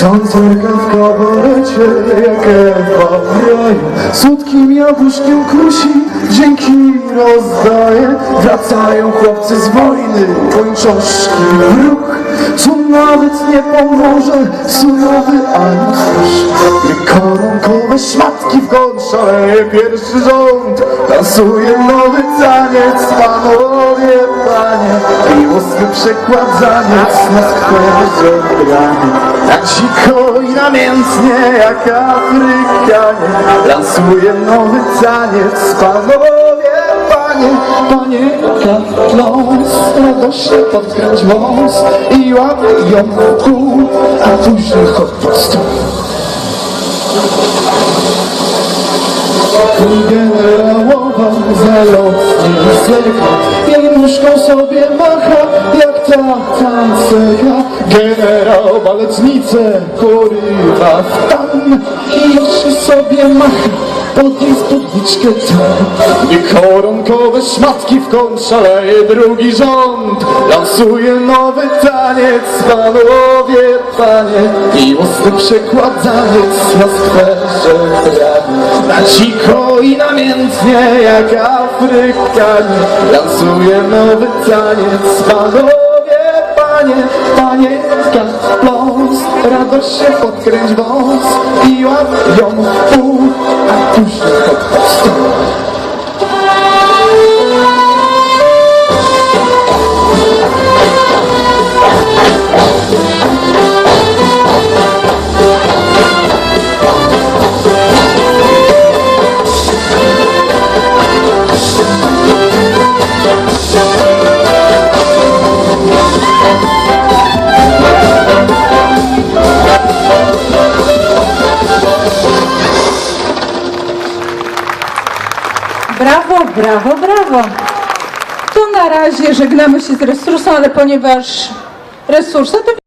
Tancerka w kabarecie, jak Ewa w raju Słodkim jabłuszkiem kusi, dzięki rozdaje Wracają chłopcy z wojny, pończoszki w ruch. Co nawet nie pomoże, surowy ani twarz szmatki w kąt szaleje pierwszy rząd. Tansuje nowy taniec, panowie, panie. Miłosny przekładaniec na skwerze granie Tak dziko i namiętnie jak Afrykanie. Lansuje nowy taniec, panowie, panie. Panie, kapląs, radośnie podkręć wąs I łap ją w a później chodź pod stół Generałowa zalotnie zleka Jej nóżką sobie macha jak ta tancerka Generał baletnicę porywa w I jeszcze sobie macha pod jej spódniczkę tam I koronkowe szmatki w kąt szaleje drugi rząd. Lansuje nowy taniec, panowie, panie. Miłosny przekładaniec na skwerze bramy Na dziko i namiętnie jak Afrykanie Lansuje nowy taniec, panowie, panie Panie, kat pląs, radośnie podkręć wąs I ją w pół, a Brawo, brawo, brawo. To na razie żegnamy się z resursem, ale ponieważ resursem to